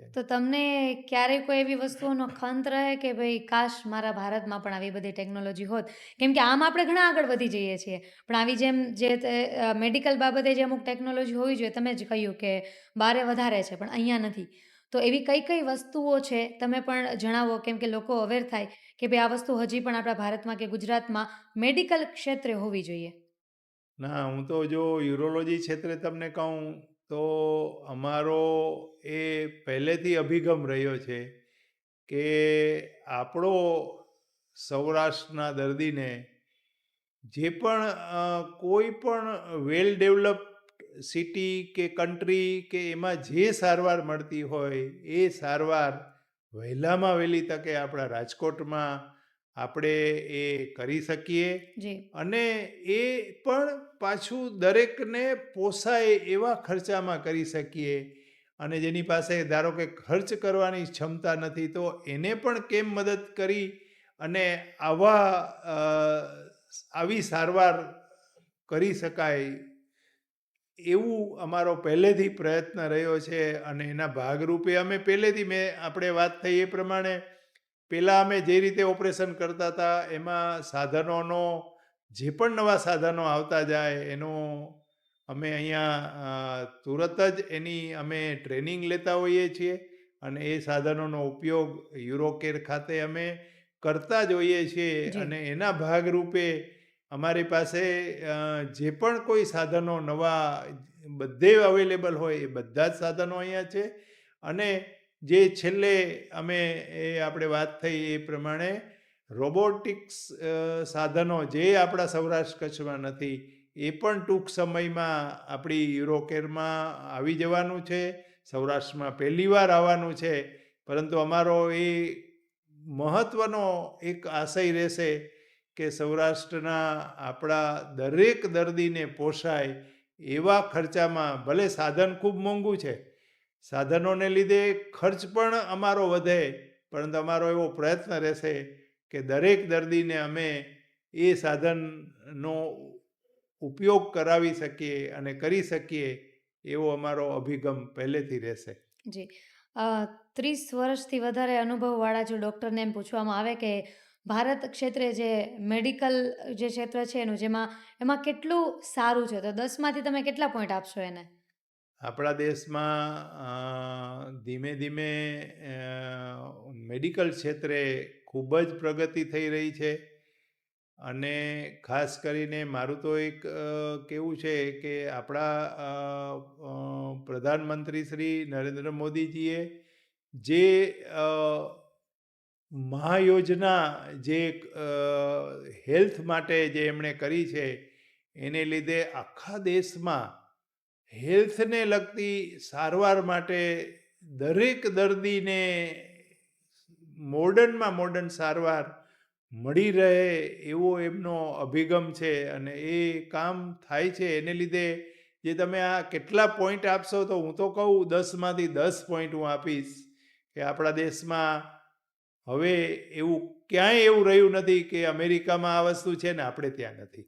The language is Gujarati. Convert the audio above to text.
છે. તો તમને ક્યારેય કોઈ એવી વસ્તુઓનો ખંત રહે કે ભાઈ કાશ મારા ભારતમાં પણ આવી બધી ટેકનોલોજી હોત? કેમ કે આમ આપણે ઘણા આગળ વધી જઈએ છીએ. પણ આવી જેમ જે મેડિકલ બાબતે જે અમુક ટેકનોલોજી હોવી જોઈએ તમે જ કહ્યું કે બારે વધારે છે પણ અહીંયા નથી. તો એવી કઈ કઈ વસ્તુઓ છે તમે પણ જણાવો કેમ કે લોકો અવેર થાય કે ભાઈ આ વસ્તુ હજી પણ આપણા ભારતમાં કે ગુજરાતમાં મેડિકલ ક્ષેત્રે હોવી જોઈએ? ના હું તો જો યુરોલોજી ક્ષેત્રે તમને કહું તો અમારો એ પહેલેથી અભિગમ રહ્યો છે કે આપણો સૌરાષ્ટ્રના દર્દીને જે પણ કોઈ પણ વેલ ડેવલપ સિટી કે કન્ટ્રી કે એમાં જે સારવાર મળતી હોય, એ સારવાર વહેલામાં વહેલી તકે આપણા રાજકોટમાં આપણે એ કરી શકીએ જી. અને એ પણ પાછું દરેકને પોસાય એવા ખર્ચામાં કરી શકીએ. અને જેની પાસે ધારો કે ખર્ચ કરવાની ક્ષમતા નથી તો એને પણ કેમ મદદ કરી અને આવા અ, આવી સારવાર કરી શકાય? એવું અમારો પહેલેથી પ્રયત્ન રહ્યો છે અને એના ભાગરૂપે અમે પહેલેથી મેં આપણે વાત થઈ એ પ્રમાણે પહેલાં અમે જે રીતે ઓપરેશન કરતા હતા એમાં સાધનોનો જે પણ નવા સાધનો આવતા જાય એનો અમે અહીંયા તુરત જ એની અમે ટ્રેનિંગ લેતા હોઈએ છીએ અને એ સાધનોનો ઉપયોગ યુરોકેર ખાતે અમે કરતા જ હોઈએ છીએ અને એના ભાગરૂપે અમારી પાસે જે પણ કોઈ સાધનો નવા બધે અવેલેબલ હોય એ બધા જ સાધનો અહીંયા છે અને જે છેલ્લે અમે એ આપણે વાત થઈ એ પ્રમાણે રોબોટિક્સ સાધનો જે આપણા સૌરાષ્ટ્ર કચ્છમાં નથી, એ પણ ટૂંક સમયમાં આપણી યુરોકેરમાં આવી જવાનું છે. સૌરાષ્ટ્રમાં પહેલીવાર આવવાનું છે. પરંતુ અમારો એ મહત્ત્વનો એક આશય રહેશે કે સૌરાષ્ટ્રના આપણા દરેક દર્દીને પોષાય એવા ખર્ચામાં ભલે સાધન ખૂબ મોંઘું છે સાધનોને લીધે ખર્ચ પણ અમારો વધે, પરંતુ અમારો એવો પ્રયત્ન રહેશે કે દરેક દર્દીને અમે એ સાધનનો ઉપયોગ કરાવી શકીએ અને કરી શકીએ એવો અમારો અભિગમ પહેલેથી રહેશે. જી. ત્રીસ વર્ષથી વધારે અનુભવવાળા જો ડૉક્ટરને એમ પૂછવામાં આવે કે ભારત ક્ષેત્રે જે મેડિકલ જે ક્ષેત્ર છે એનું, જેમાં, એમાં કેટલું સારું છે, તો દસમાંથી તમે કેટલા પોઈન્ટ આપશો એને? આપણા દેશમાં ધીમે ધીમે મેડિકલ ક્ષેત્રે ખૂબ જ પ્રગતિ થઈ રહી છે. અને ખાસ કરીને મારું તો એક કેવું છે કે આપણા પ્રધાનમંત્રી શ્રી નરેન્દ્ર મોદીજીએ જે મહાયોજના જે હેલ્થ માટે જે એમણે કરી છે, એને લીધે આખા દેશમાં હેલ્થને લગતી સારવાર માટે દરેક દર્દીને મોડર્નમાં મોડર્ન સારવાર મળી રહે એવો એમનો અભિગમ છે અને એ કામ થાય છે. એને લીધે જે તમે આ કેટલા પોઈન્ટ આપશો તો હું તો કહું દસમાંથી દસ પોઈન્ટ હું આપીશ કે આપણા દેશમાં હવે એવું ક્યાંય એવું રહ્યું નથી કે અમેરિકામાં આ વસ્તુ છે ને આપણે ત્યાં નથી.